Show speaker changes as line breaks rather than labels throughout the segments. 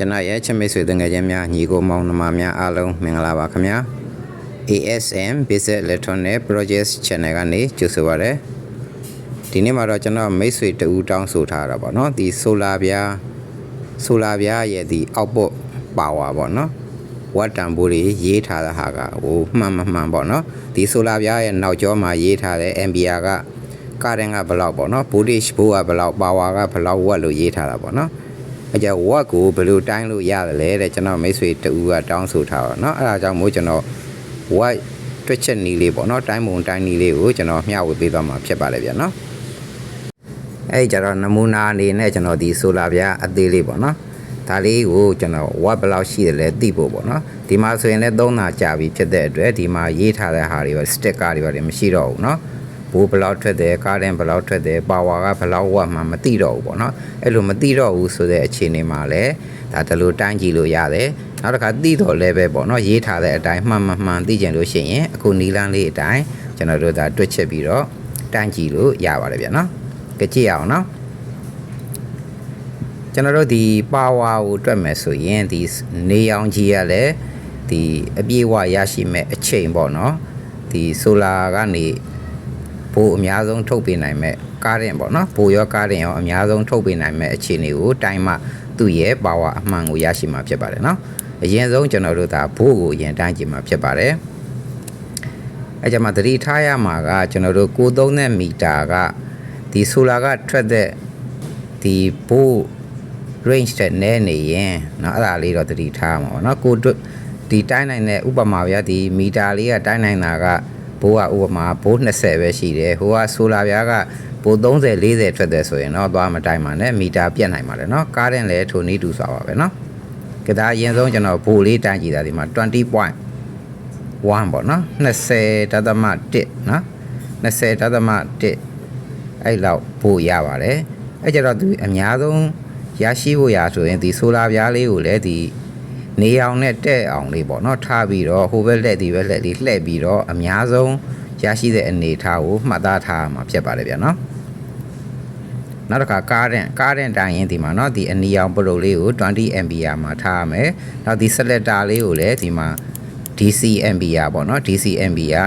ကျွန်တော်ရဲ့ချစ်မိတ်ဆွေတငယ်ချင်းများညီကိုမောင်နှမများအားလုံးမင်္ဂလာပါခင်ဗျာ ASM Basic Electronic Projects Channel ကနေကြိုဆိုပါရစေဒီနေ့မှာတော့ကျွန်တော်မိတ်ဆွေတူတောင်းဆိုထားတာပေါ့နော်ဒီ solar ပြား solar ပြားရဲ့ဒီ output power ပေါ့နော်ဝတ်တန်ဖိုးတွေရေးထားတဲ့ဟာကဟိုမှန်မမှန်ပေါ့နော်ဒီ solar ပြားရဲ့နောက်ကျောမှာရေးထားတဲ့ ampere ကကာရင်ကဘယ်လောက်ပေါ့နော် voltage ဘိုးကဘယ်လောက် power ကဘယ်လောက်ဝတ်လို့ရေးထားတာပေါ့နော် အကြဝက်ကိုဘယ်လိုတိုင်းလို့ရတယ်လဲတဲ့ကျွန်တော်မိတ်ဆွေတူကတောင်းဆိုထားတော့เนาะအဲ့ဒါကြောင့်မို့ကျွန်တော်ဝက်တွက်ချက်နီးလေးပေါ့เนาะတိုင်းပုံတိုင်းနီးလေးကိုကျွန်တော်မျှဝေပေးသွားမှာဖြစ်ပါလေဗျာเนาะအဲ့ကြတော့နမူနာအနေနဲ့ကျွန်တော်ဒီဆိုလာပြားအသေးလေးပေါ့เนาะဒါလေးကိုကျွန်တော်ဝက်ဘယ်လောက်ရှိတယ်လဲသိဖို့ပေါ့เนาะဒီမှာဆိုရင်လည်းသုံးတာကြာပြီဖြစ်တဲ့အတွက်ဒီမှာရေးထားတဲ့ဟာတွေပဲစတစ်ကာတွေပဲမရှိတော့ဘူးเนาะ ဘိုးဘယ်လောက်ထွက်တယ်ကားတဲ့ဘယ်လောက်ထွက်တယ်ပါဝါကဘယ်လောက်ဝတ်မှမသိတော့ဘူးပေါ့နော်အဲ့လိုမသိတော့ဘူးဆိုတဲ့အခြေအနေမှာလည်းဒါတလို့တိုင်းကြည့်လို့ရတယ်နောက်တစ်ခါသိတော့လည်းပဲပေါ့နော်ရေးထားတဲ့အတိုင်းမှန်မှန်မှန်သိကြလို့ရှိရင်အခုနီလန်းလေးအတိုင်းကျွန်တော်တို့ဒါတွက်ချက်ပြီးတော့တိုင်းကြည့်လို့ရပါတယ်ဗျာနော်ကြည့်ရအောင်နော်ကျွန်တော်တို့ဒီပါဝါကိုတွက်မယ်ဆိုရင်ဒီနေအောင်ကြီးရလဲဒီအပြည့်အဝရရှိမဲ့အချိန်ပေါ့နော်ဒီဆိုလာကနေ ပိုအများဆုံးထုတ်ပေးနိုင်မဲ့ကားရင်ပေါ့နော်ပိုရောကားရင်ရောအများဆုံးထုတ်ပေးနိုင်မဲ့အခြေအနေကိုတိုင်းမှသူ့ရဲ့ပါဝါအမှန်ကိုရရှိမှာဖြစ်ပါတယ်နော်အရင်ဆုံးကျွန်တော်တို့ဒါဘိုးကိုအရင်တိုင်းကြည့်မှာဖြစ်ပါတယ်အဲကြမှာသတိထားရမှာကကျွန်တော်တို့ကိုသုံးတဲ့မီတာကဒီဆိုလာကထွက်တဲ့ဒီဘိုး range တဲ့နဲနေရင်เนาะအဲ့ဒါလေးတော့သတိထားမှာပေါ့เนาะကိုတို့ဒီတိုင်းနိုင်တဲ့ဥပမာဗျာဒီမီတာလေးကတိုင်းနိုင်တာက ဘိုးကဥပမာဘိုး20ပဲရှိတယ်ဟိုကဆိုလာဗျာကဘိုး30 40ထွက်တယ်ဆိုရင်เนาะသွားမတိုင်းပါနဲ့မီတာပြတ်နိုင်ပါလေเนาะကားတဲ့လည်းထိုနည်းတူစွာပါပဲเนาะကဒါအရင်ဆုံးကျွန်တော်ဘိုးလေးတိုင်းကြည့်တာဒီမှာ20 point 1ပေါ့နော်20ဒသမ1နော်20ဒသမ1အဲ့လောက်ပို့ရပါတယ်အဲ့ကြတော့သူအများဆုံးရရှိဖို့ရာဆိုရင်ဒီဆိုလာပြားလေးကိုလည်းဒီ နေအောင်နဲ့တဲ့အောင်လေးပေါ့နော်ထားပြီးတော့ဟိုဘက်လက်ဒီဘက်လက်လေးလှည့်ပြီးတော့အများဆုံးရရှိတဲ့အနေထားကိုမှတ်သားထားမှာဖြစ်ပါတယ်ဗျာနော်နောက်တစ်ခါကားတဲ့ကားတဲ့တိုင်ရင်ဒီမှာเนาะဒီအနီအောင်ပရိုလေးကို20 ampere မှာထားရမယ်နောက်ဒီ selector လေးကိုလည်းဒီမှာ DC ampere ပေါ့เนาะ DC ampere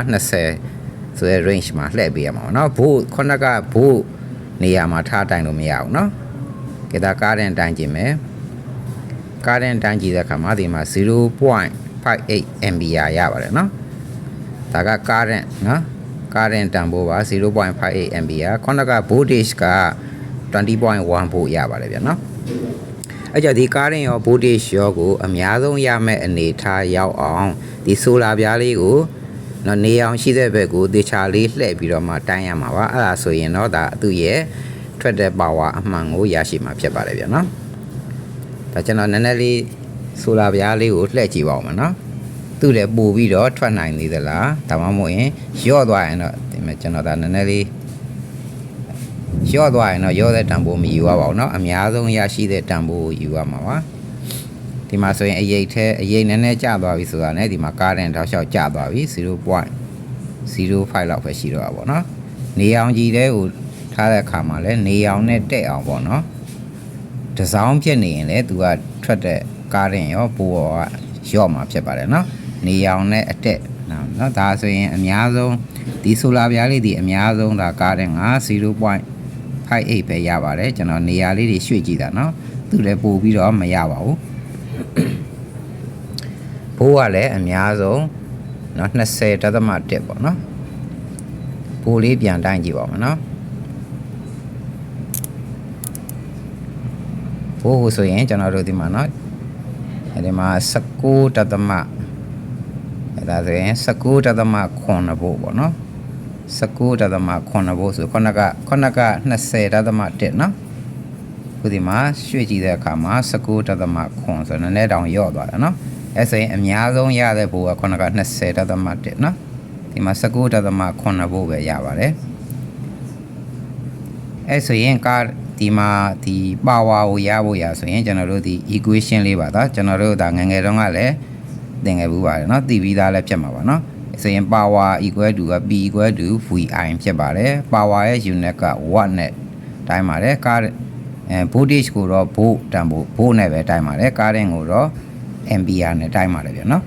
20ဆိုတဲ့ range မှာလှည့်ပေးရမှာပေါ့เนาะဘို့ခုနကဘို့နေရာမှာထားတိုင်လို့မရဘူးเนาะကဲဒါကားတဲ့တိုင်ကြည့်မယ် current တိုင်းကြည့်တဲ့အခါမှာဒီမှာ0.58 ampere ရပါတယ်နော်ဒါက current နော် current တန်ဖိုးပါ0.58 ampere ခုနက voltage က20.1 volt ရပါတယ်ဗျာနော်အဲ့ကြဒီ current ရော voltage ရောကိုအများဆုံးရမဲ့အနေထားရောက်အောင်ဒီ solar ပြားလေးကိုနော်နေအောင်ရှိတဲ့ဘက်ကိုတေချာလေးလှည့်ပြီးတော့မှတိုင်းရမှာပါအဲ့ဒါဆိုရင်တော့ဒါသူ့ရဲ့ထွက်တဲ့ power အမှန်ကိုရရှိမှာဖြစ်ပါတယ်ဗျာနော် ဒါကျွန်တော်နည်းနည်းလေးဆိုလာပြားလေးကိုလှည့်ကြည့်ပါဦးမယ်နော်သူ့လည်းပို့ပြီးတော့ထွက်နိုင်သေးသလားဒါမှမဟုတ်ရင်ရော့သွားရင်တော့ဒီမှာကျွန်တော်ဒါနည်းနည်းလေးရော့သွားရင်တော့ရော့တဲ့တန်ဖိုးမယူရပါဘူးเนาะအများဆုံးရရှိတဲ့တန်ဖိုးကိုယူရမှာပါဒီမှာဆိုရင်အရေးထဲအရေးနည်းနည်းကျသွားပြီဆိုတာ ਨੇ ဒီမှာကားတဲ့တောက်လျှောက်ကျသွားပြီ0.05လောက်ပဲရှိတော့တာပေါ့เนาะနေအောင်ကြီးတဲ့ကိုထားတဲ့အခါမှာလဲနေအောင်နဲ့တက်အောင်ပေါ့เนาะ တစောင်းဖြစ်နေရင်လဲသူကထွက်တဲ့ကားတဲ့ရောပိုးကရော့မှာဖြစ်ပါတယ်เนาะနေအောင်နဲ့အတက်နော်เนาะဒါဆိုရင်အများဆုံးဒီဆိုလာပြားလေးဒီအများဆုံးဒါကားတဲ့ငါ0.58ပဲရပါတယ်ကျွန်တော်နေရာလေးတွေရွှေ့ကြည့်တာเนาะသူလည်းပို့ပြီးတော့မရပါဘူးဘိုးကလည်းအများဆုံးเนาะ20ဒသမ1ပေါ့เนาะဘိုးလေးပြန်တိုင်းကြည့်ပါမယ်เนาะ ဘိုးဟိုဆိုရင်ကျွန်တော်တို့ဒီမှာเนาะအဲဒီမှာ19ဒသမအဲဒါဆိုရင်19ဒသမ9ဘို့ပေါ့เนาะ19ဒသမ9ဘို့ဆိုခုနကခုနက20ဒသမ1เนาะခုဒီမှာရွှေ့ကြည့်တဲ့အခါမှာ19ဒသမ9ဆိုတော့နည်းနည်းတောင်ယော့သွားတယ်เนาะအဲဆိုရင်အများဆုံးရတဲ့ဘို့ကခုနက20ဒသမ1เนาะဒီမှာ19ဒသမ9ဘို့ပဲရပါတယ်အဲဆိုရင်ကား ဒီမှာဒီပါဝါကိုရဖို့ရဆိုရင်ကျွန်တော်တို့ဒီ equation လေးပါတော့ကျွန်တော်တို့ဒါငယ်ငယ်တုန်းကလည်းသင်ခဲ့ဘူးပါတယ်เนาะသိပြီးသားလည်းဖြစ်မှာပါเนาะဆိုရင် power equal to က p equal to vi ဖြစ်ပါတယ် power ရဲ့ unit က watt နဲ့တိုင်းပါတယ်ကား အဲ voltage ကိုတော့ volt တန်ဖို့ volt နဲ့ပဲတိုင်းပါတယ် current ကိုတော့ ampere နဲ့တိုင်းပါတယ်ဗျာနော်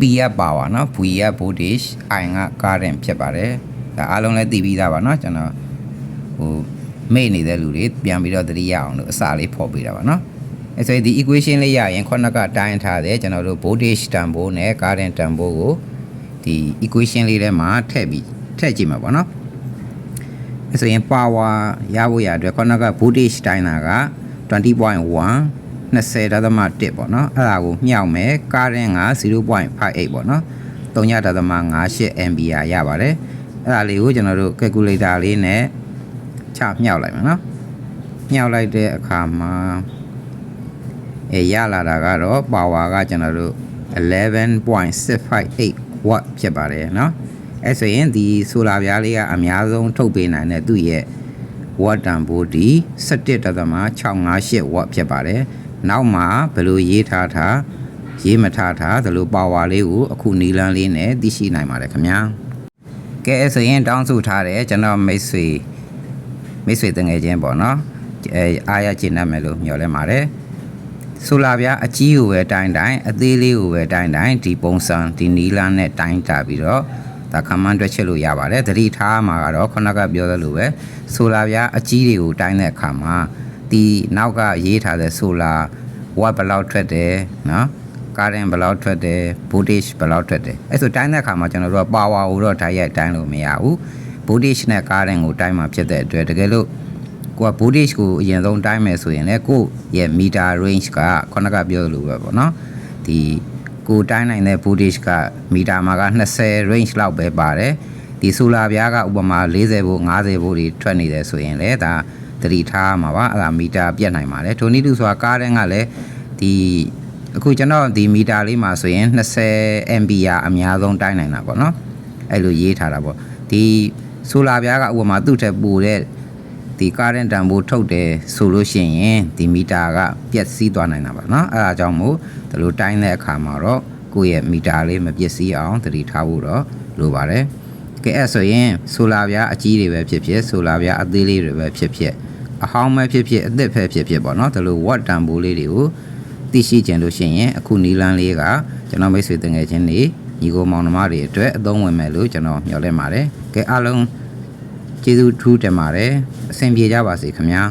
P က power เนาะ V က voltage I က current ဖြစ်ပါတယ်ဒါအားလုံးလည်းသိပြီးသားပါเนาะကျွန်တော် ဟိုမေ့နေတဲ့လူတွေပြန်ပြီးတော့သတိရအောင်လို့အစာလေးဖော်ပေးတာပါနော်အဲဆိုရင်ဒီ equation လေးရရင်ခုနကတိုင်းထားတယ်ကျွန်တော်တို့ voltage တန်ဖိုးနဲ့ current တန်ဖိုးကိုဒီ equation လေးထဲမှာထည့်ပြီးထည့်ကြည့်မှာပေါ့နော်အဲဆိုရင် power ရဖို့ရအတွက်ခုနက voltage တိုင်းတာက20.1 20.1ပေါ့နော်အဲ့ဒါကိုမြှောက်မယ် current က0.58ပေါ့နော်3.58 ampere ရပါတယ်အဲ့ဒါလေးကိုကျွန်တော်တို့ calculator လေးနဲ့ ချမြှောက်လိုက်မယ်နော်မြှောက်လိုက်တဲ့အခါမှာအဲရလာတာကတော့ power ကကျွန်တော်တို့11.658 watt ဖြစ်ပါတယ်เนาะအဲဆိုရင်ဒီဆိုလာပြားလေးကအများဆုံးထုတ်ပေးနိုင်တဲ့သူ့ရဲ့ watt တန်ဖိုးဒီ17.658 watt ဖြစ်ပါတယ်နောက်မှာဘယ်လိုရေးထားထားရေးမထားထားသလို power လေးကိုအခုနီလန်းလေးနဲ့သိရှိနိုင်ပါတယ်ခင်ဗျာကဲအဲဆိုရင်တောင်းဆိုထားတယ်ကျွန်တော်မိတ်ဆွေ မိတ်ဆွေတငယ်ချင်းပေါ့နော်အဲအားရကျင့်တတ်မယ်လို့မျှော်လင့်ပါတယ်ဆိုလာပြားအကြီးကိုပဲတိုင်းတိုင်းအသေးလေးကိုပဲတိုင်းတိုင်းဒီပုံစံဒီနီလန်းနဲ့တိုင်းတာပြီးတော့ဒါခမန်းတွက်ချက်လို့ရပါတယ်သတိထားမှာကတော့ခုနကပြောသလိုပဲဆိုလာပြားအကြီးတွေကိုတိုင်းတဲ့အခါမှာဒီနောက်ကရေးထားတဲ့ဆိုလာဝတ်ဘယ်လောက်ထွက်တယ်နော်ကာရင်ဘယ်လောက်ထွက်တယ် voltage ဘယ်လောက်ထွက်တယ်အဲ့ဆိုတိုင်းတဲ့အခါမှာကျွန်တော်တို့က power ကိုတော့ဓာတ်ရိုက်တိုင်းလို့မရဘူး voltage နဲ့ current ကိုတိုင်းမှာဖြစ်တဲ့အတွက်တကယ်လို့ကိုက voltage ကိုအရင်ဆုံးတိုင်းမယ်ဆိုရင်လည်းကိုရဲ့ meter range ကခုနကပြောသလိုပဲပေါ့နော်ဒီကိုတိုင်းနိုင်တဲ့ voltage ကမီတာမှာက20 range လောက်ပဲပါတယ်ဒီဆိုလာပြားကဥပမာ40ဘို့50ဘို့တွေထွက်နေတယ်ဆိုရင်လည်းဒါသတိထားမှာပါအဲ့ဒါမီတာပြတ်နိုင်ပါတယ်ထိုနည်းတူဆိုတာကားတဲ့ကလည်းဒီအခုကျွန်တော်ဒီမီတာလေးမှာဆိုရင်20 ampere အများဆုံးတိုင်းနိုင်တာပေါ့နော်အဲ့လိုရေးထားတာပေါ့ဒီ ဆိုလာပြားကဥပမာသူ့ထက်ပိုတဲ့ဒီ current တန်ဖိုးထုတ်တယ်ဆိုလို့ရှိရင်ဒီမီတာကပြတ်စီးသွားနိုင်တာပါเนาะအဲဒါကြောင့်မို့ဒီလိုတိုင်းတဲ့အခါမှာတော့ကိုယ့်ရဲ့မီတာလေးမပြည့်စည်အောင်သတိထားဖို့တော့လိုပါတယ်ကဲအဲ့ဆိုရင်ဆိုလာပြားအကြီးတွေပဲဖြစ်ဖြစ်ဆိုလာပြားအသေးလေးတွေပဲဖြစ်ဖြစ်အဟောင်းပဲဖြစ်ဖြစ်အသစ်ပဲဖြစ်ဖြစ်ပေါ့เนาะဒီလို watt တန်ဖိုးလေးတွေကိုသိရှိကြလို့ရှိရင်အခုနီလန်းလေးကကျွန်တော်မိတ်ဆွေတငယ်ချင်းတွေ ညီကိုမောင်နှမတွေအတွက်အသုံးဝင်မယ်လို့ကျွန်တော်မျှော်လင့်ပါတယ်ကဲအားလုံးကျေးဇူးထူးတင်ပါတယ်အဆင်ပြေကြပါစေခင်ဗျာ